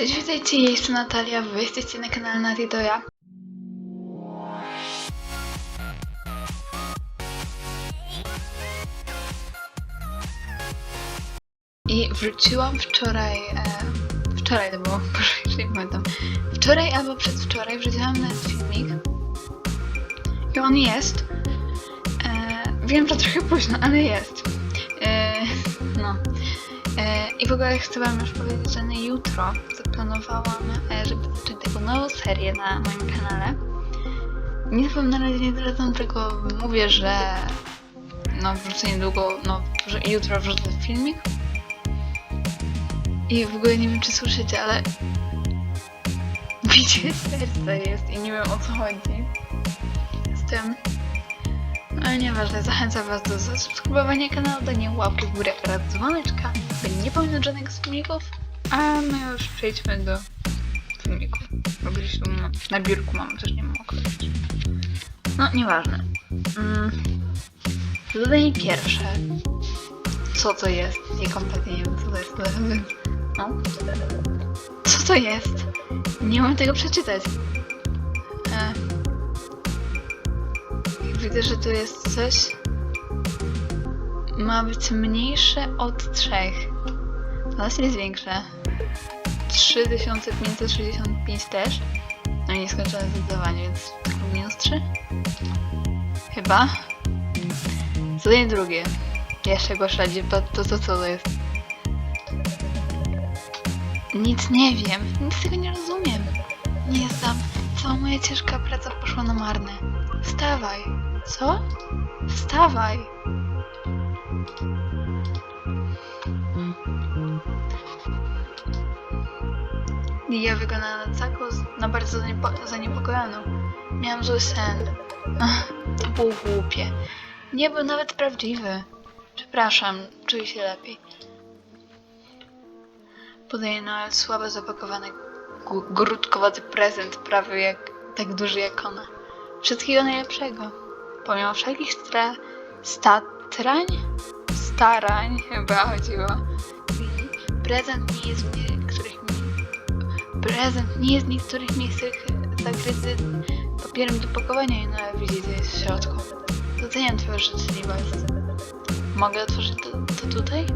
Cześć, witajcie, jestem Natalia, wy jesteście na kanale Nati to ja. I wróciłam wczoraj, e, wczoraj to było, boże, już nie pamiętam. Wczoraj albo przedwczoraj wrzuciłam na filmik. I on jest. E, wiem, że trochę późno, ale jest. I w ogóle chcę wam już powiedzieć, że na jutro zaplanowałam, e, żeby zacząć taką nową serię na moim kanale. Nic wam na razie nie zdradzam, tylko mówię, że no wrzucę niedługo, no jutro wrzucę filmik. I w ogóle nie wiem czy słyszycie, ale bicie serca jest i nie wiem o co chodzi z tym. No ale nieważne, zachęcam was do zasubskrybowania kanału, dania łapki w górę oraz dzwoneczka, nie pominąć żadnego z filmików. A my już przejdźmy do filmiku. Bo gdzieś tu na biurku mam, też nie mam określić. No, nieważne. Mm. Zadanie pierwsze. Co to jest? Ja kompletnie nie wiem, co to jest. No. Co to jest? Nie mam tego przeczytać. E. Widzę, że tu jest coś. Ma być mniejsze od 3. Nas jest większe. 3565 też. No i nieskończone zdecydowanie, więc minus 3. Chyba. Zadanie drugie. Jeszcze go śledzi, to, to, to co to jest? Nic nie wiem, nic tego nie rozumiem. Nie znam. Cała moja ciężka praca poszła na marne. Wstawaj. Co? Wstawaj. Ja wyglądałam na taką, na bardzo zaniepo- zaniepokojoną. Miałam zły sen. Ach, to było głupie. Nie był nawet prawdziwy. Przepraszam, czuję się lepiej. Podaje Noel słabo zapakowany grudkowaty prezent, prawie jak, tak duży jak ona. Wszystkiego najlepszego. Pomimo wszelkich stra... statrań? Starań chyba chodziło. I Prezent nie jest w niektórych. Prezent nie jest w niektórych miejscach zakryty papierem do pakowania i no widzi, co jest w środku. Doceniam twoją życzliwość. Mogę otworzyć to, to tutaj?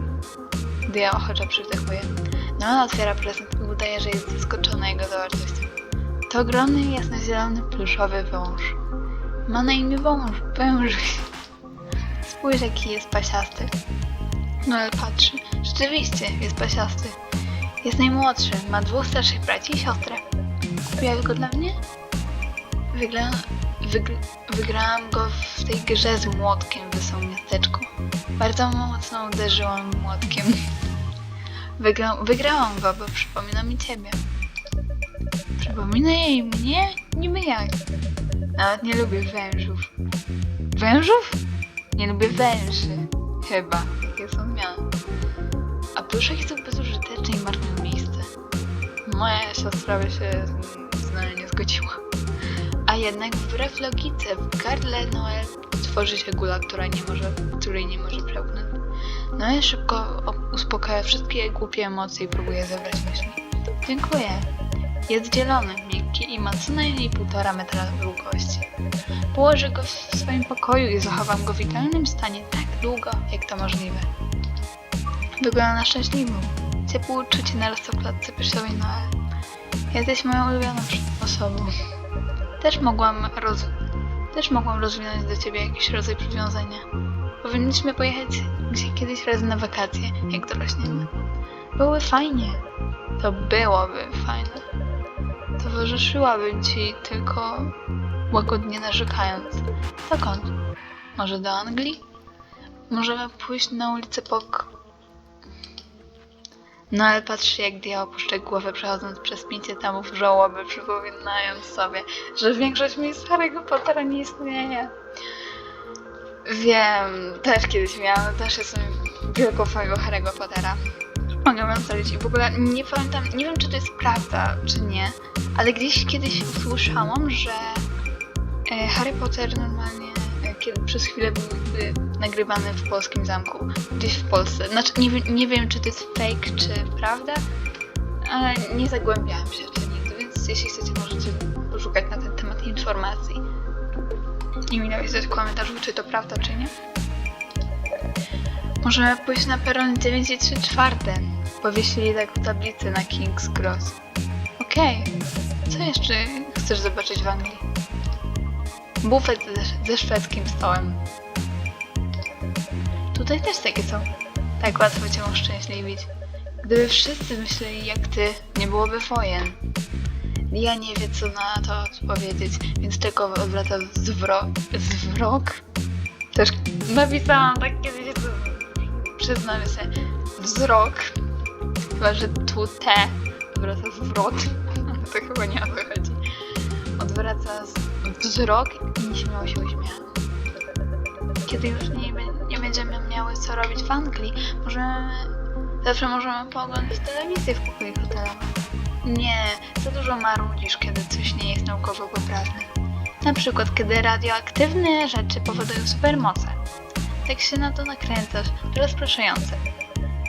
Gdy ja ochoczo przydechuje. No ona otwiera prezent i udaje, że jest zaskoczona jego zawartością. To ogromny, jasnozielony, pluszowy wąż. Ma na imię wąż, wężyk. Spójrz jaki jest pasiasty. No ale patrzy. Rzeczywiście, jest pasiasty. Jest najmłodszy, ma dwóch starszych braci i siostrę. Kupiłaś go dla mnie? Wygr... Wygrałam go w tej grze z młotkiem w wesołym miasteczku. Bardzo mocno uderzyłam młotkiem. Wygra... Wygrałam go, bo przypomina mi ciebie. Przypomina jej mnie? Niby jak? Nawet nie lubię wężów. Wężów? Nie lubię węży. Chyba. Takie są miane. A pluszek są bezużyteczne i marnują miejsce. Moja siostra by się z nie zgodziła. A jednak wbrew logice w gardle Noel tworzy się gula, która nie może, której nie może przełknąć. Noel szybko uspokaja wszystkie głupie emocje i próbuje zebrać myśli. Dziękuję. Jest zielony, miękki i ma co najmniej półtora metra długości. Położę go w swoim pokoju i zachowam go w idealnym stanie tak długo, jak to możliwe. Wygląda na szczęśliwą. Ciepłe uczucie narasta w klatce piersiowej Noel. Jesteś moją ulubioną osobą. Też mogłam roz... Też mogłam rozwinąć do ciebie jakiś rodzaj przywiązania. Powinniśmy pojechać gdzieś kiedyś razem na wakacje, jak dorośniemy. Byłoby fajnie. To byłoby fajne. Towarzyszyłabym ci tylko łagodnie narzekając. Dokąd? Może do Anglii? Możemy pójść na ulicę Pok... No ale patrzy jak diabeł opuszcza głowę przechodząc przez pięcie tamów żałoby, przypominając sobie, że większość miejsc Harry'ego Pottera nie istnieje. Wiem, też kiedyś miałam, też jestem wielką fanką Harry'ego Pottera. Mogę wam zalecić i w ogóle nie pamiętam, nie wiem czy to jest prawda, czy nie, ale gdzieś kiedyś usłyszałam, że e, Harry Potter normalnie e, kiedy przez chwilę był nagrywany w polskim zamku, gdzieś w Polsce. Znaczy nie, nie wiem czy to jest fake, czy prawda, ale nie zagłębiałam się w to nigdy, więc jeśli chcecie, możecie poszukać na ten temat informacji. I mi napisać w komentarzu, czy to prawda, czy nie. Możemy pójść na peron 9 i 3 czwarte. Powiesili taką tablicę na King's Cross. Okej. Co jeszcze chcesz zobaczyć w Anglii? Bufet ze, ze szwedzkim stołem. Tutaj też takie są. Tak łatwo cię uszczęśliwić. Gdyby wszyscy myśleli jak ty, nie byłoby wojen. Ja nie wiem co na to odpowiedzieć, więc tylko odwracam zwrok. Zwrok? Też napisałam tak to przyznam się. Wzrok. Chyba, że tu te odwraca zwrot. To chyba nie o to chodzi. Odwraca wzrok i nieśmiało się uśmiecha. Kiedy już nie, nie będziemy miały co robić w Anglii, możemy... Zawsze możemy pooglądać telewizję w pokoju hotelowym. Nie, za dużo marudzisz, kiedy coś nie jest naukowo poprawne. Na przykład, kiedy radioaktywne rzeczy powodują supermoce. Tak się na to nakręcasz, rozpraszające.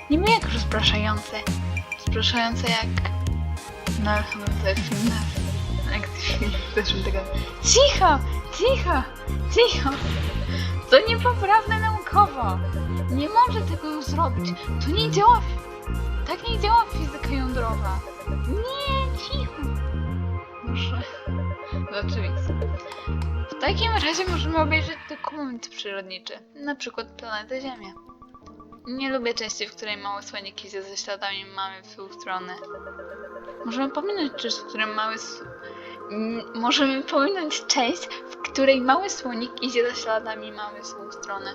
Niby jak rozpraszające. Rozpraszające jak... No, chyba to film na... Film też bym tego... Cicho! Cicho! Cicho! To niepoprawne naukowo! Nie może tego zrobić! To nie działa... w- Tak nie działa fizyka jądrowa! Nie, cicho! Muszę... W takim razie możemy obejrzeć dokument przyrodniczy, na przykład planetę Ziemię. Nie lubię części, w której małe słoniki ze śladami mamy w tą stronę. Możemy pominąć część, w której mały... Możemy pominąć część, w której mały słonik idzie za śladami mamy w złą stronę.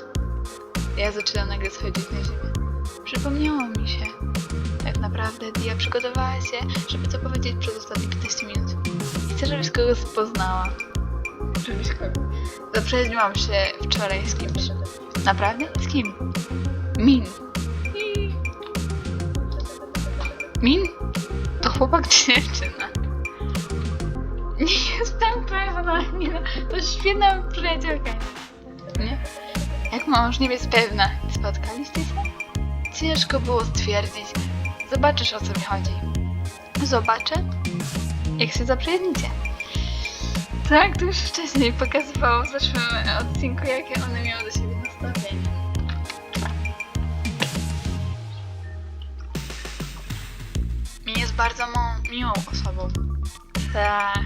Ja zaczynam nagle schodzić na ziemię. Przypomniało mi się. Tak naprawdę Dia przygotowała się, żeby co powiedzieć przez ostatnie 15 minut. Chcę, żebyś kogoś poznała. Żebyś kogoś... Zaprzyjaźniłam się wczoraj z kimś. Naprawdę? Z kim? Min. Min? To chłopak czy dziewczyna? Nie jestem pewna. Nie, no, to świetna przyjacielka. Nie? Jak możesz nie być pewna? Spotkaliście się? Ciężko było stwierdzić. Zobaczysz o co mi chodzi. Zobaczę, jak się zaprzyjaźnicie. Tak, to już wcześniej pokazywało w zeszłym odcinku, jakie one miały do siebie nastawienie. Mi jest bardzo miłą osobą. Tak.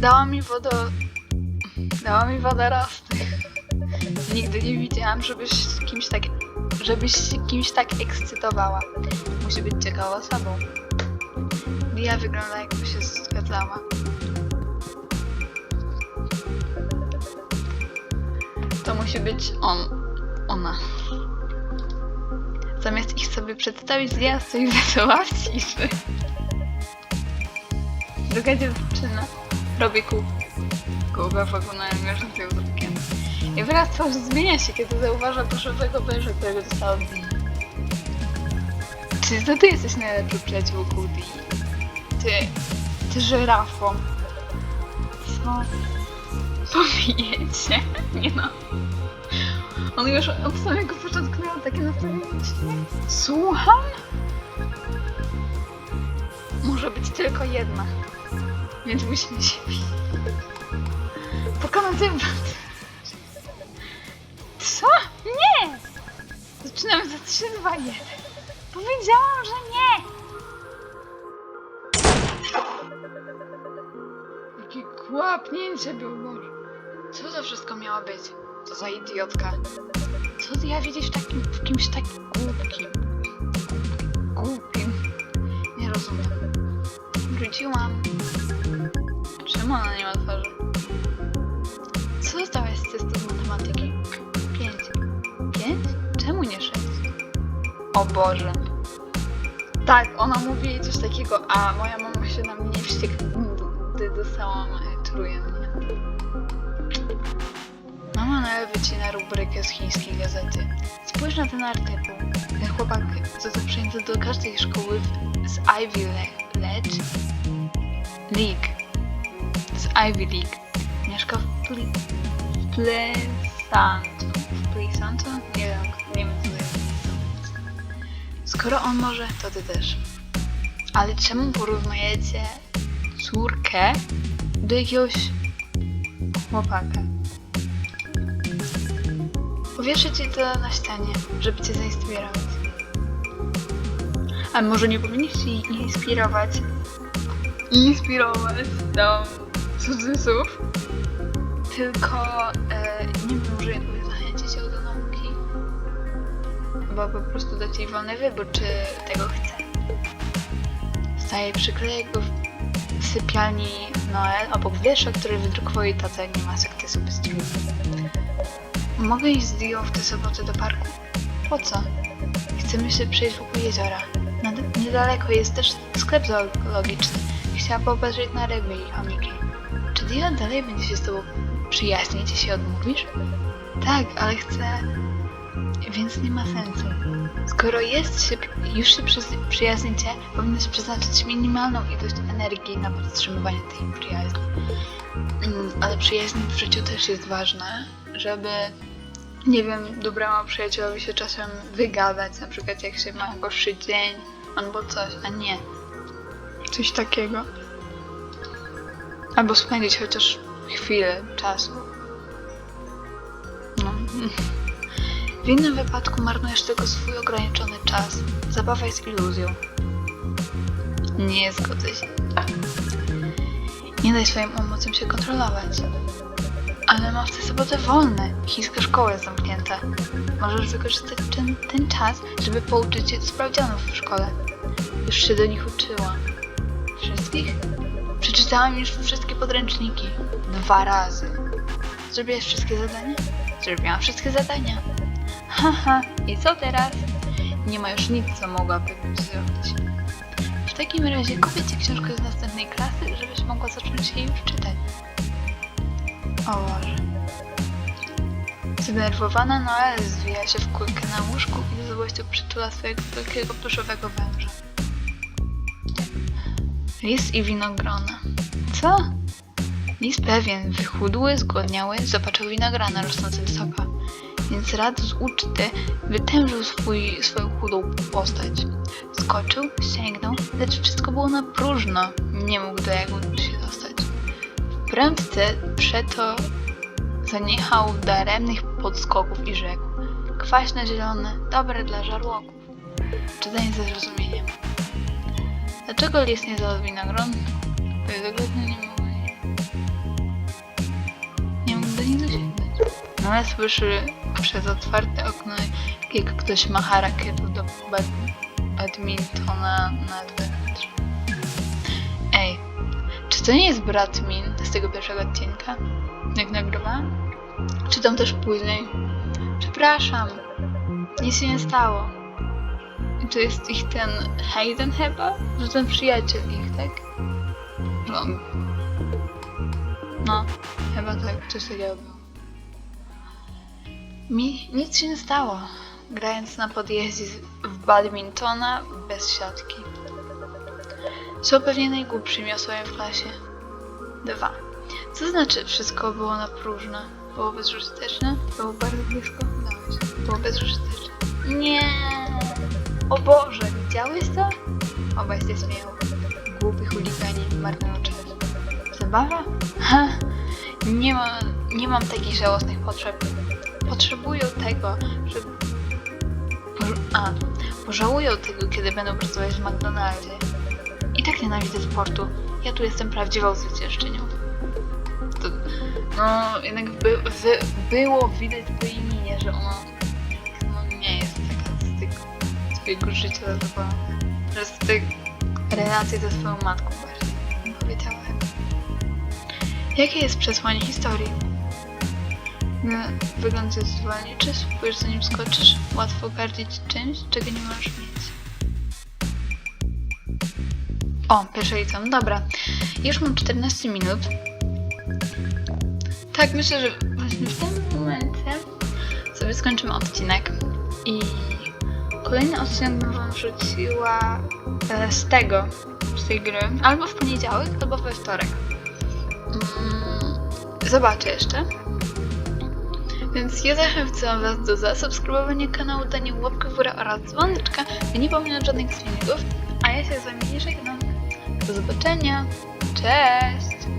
Dała mi wodo... Dała mi wodorosty. Nigdy nie widziałam, żebyś kimś tak... Żebyś kimś tak ekscytowała. Musi być ciekawą osobą. Dia wygląda jakby się zgadzała. Musi być on. Ona. Zamiast ich sobie przedstawić, Dia stoi wesoła w ciszy. Druga dziewczyna robi kół. Kółka wokół należącej wzrokiem. I wyraz twarzy zmienia się, kiedy zauważa pluszowego węża, którego dostała od Dii. Czy to ty jesteś najlepszą przyjaciółką Dii? Ty... Ty żyrafą. Pobijecie? Nie no. On już od samego początku miał takie nastawienie. Słucham? Może być tylko jedna. Więc musimy się bić. Pokonywać. Co? Nie! Zaczynamy za 3, 2, 1. Powiedziałam, że nie! Jakie kłapnięcie było, Boże. Co to wszystko miało być? Co za idiotka. Co ty ja widzieć w, takim, w kimś tak głupkim? Głupim. Nie rozumiem. Wróciłam. Czemu ona nie ma twarzy? Co dostałeś z testu z matematyki? Pięć. Pięć? Czemu nie sześć? O Boże. Tak, ona mówi coś takiego, a moja mama się na mnie wściekła, gdy dostałam e, trójkę, Mama nawet wycina rubrykę z chińskiej gazety. Spójrz na ten artykuł. Ten chłopak został przyjęty do każdej szkoły z Ivy Le- League. Z Ivy League. Mieszka w Ple... w Pleasant. W Pleasantu? Nie wiem, nie wiem co to jest. Skoro on może, to ty też. Ale czemu porównujecie córkę do jakiegoś chłopaka? Powieszę ci to na ścianie, żeby cię zainspirować. A może nie powinniście inspirować? Inspirować do cudzysłów? Tylko, e, nie wiem, jakoś zachęcić ją do nauki? Albo po prostu dać jej wolny wybór, czy tego chce. Staje przykleję go w sypialni Noel obok wiersza, który wydrukował jej tata, jak nie ma sekty strój. Mogę iść z Dio w tę sobotę do parku? Po co? Chcemy się przejść wokół jeziora. Nad- niedaleko jest też sklep zoologiczny. Chciałam popatrzeć na ryby i chomiki. Czy Dio dalej będzie się z tobą przyjaźnić, jeśli odmówisz? Tak, ale chcę... Więc nie ma sensu. Skoro jest się, już się przy, przyjaźnicie, powinnaś przeznaczyć minimalną ilość energii na podtrzymywanie tej przyjaźni. Mm, ale przyjaźń w życiu też jest ważna, żeby, nie wiem, dobremu przyjacielowi się czasem wygadać, na przykład jak się ma gorszy dzień albo coś, a nie coś takiego. Albo spędzić chociaż chwilę czasu. No. W innym wypadku marnujesz tylko swój ograniczony czas. Zabawa jest iluzją. Nie zgodzę się. Nie daj swoim emocjom się kontrolować. Ale mam w tę sobotę wolne. Chińska szkoła jest zamknięta. Możesz wykorzystać ten, ten czas, żeby pouczyć się sprawdzianów w szkole. Już się do nich uczyłam. Wszystkich? Przeczytałam już wszystkie podręczniki. Dwa razy. Zrobiłaś wszystkie zadania? Zrobiłam wszystkie zadania. Haha, i co teraz? Nie ma już nic, co mogłabym zrobić. W takim razie kupię ci książkę z następnej klasy, żebyś mogła zacząć jej już czytać. O Boże. Zdenerwowana Noel zwija się w kulkę na łóżku i z złością przytula swojego wielkiego pluszowego węża. Lis i winogrona. Co? Lis pewien, wychudły, zgłodniały, zobaczył winogrona rosnące wysoko, więc rad z uczty wytężył swój, swoją chudą postać. Skoczył, sięgnął, lecz wszystko było na próżno. Nie mógł do się Prędce przeto zaniechał daremnych podskoków i rzekł Kwaśne zielone, dobre dla żarłoków. Czytanie ze zrozumieniem. Dlaczego list nie zjadł winogron? Winogron nie mógł. Nie mógł do nich dosięgnąć. No ale słyszy przez otwarte okno, jak ktoś macha rakietą do bad badmintona na wewnątrz. Ej, czy to nie jest Bratmin? 21 odcinka, jak nagrywałam. czytam też później. Przepraszam, nic się nie stało. I to jest ich ten Hayden chyba? Że ten przyjaciel ich, tak? No. No, chyba tak, coś takiego. Mi nic się nie stało, grając na podjeździe w badmintona bez siatki. Są pewnie najgłupszymi osobami w klasie. Dwa. Co znaczy wszystko było na próżno? Było bezużyteczne? Było bardzo blisko? Się. Było bezużyteczne. Nie. O Boże, widziałeś to? Obaj się śmieją. Głupi chuligani marnują czas. Zabawa? Ha! Nie, ma, nie mam takich żałosnych potrzeb. Potrzebują tego, żeby... A, pożałują tego, kiedy będą pracować w McDonaldzie. I tak nienawidzę sportu. Ja tu jestem prawdziwą zwyciężczynią. No, jednak by, było widać po minie, że ona no, nie jest tego swojego życia zadowolona. Że z tej relacji ze swoją matką bardziej bym powiedziała. Jakie jest przesłanie historii? No, wygląd jest zwolniczy, spójrz zanim skoczysz, łatwo gardzić czymś, czego nie możesz mieć. O, pierwsze liceum, dobra. Już mam 14 minut. Tak, myślę, że właśnie w tym momencie sobie skończymy odcinek i kolejny odcinek bym wam wrzuciła e, z tego, z tej gry, albo w poniedziałek, albo we wtorek. Mm, zobaczę jeszcze. Więc ja zachęcam was do zasubskrybowania kanału, dania łapkę w górę oraz dzwoneczka, by nie pominąć żadnych filmików, a ja się z wami nie żegnam. Do zobaczenia. Cześć!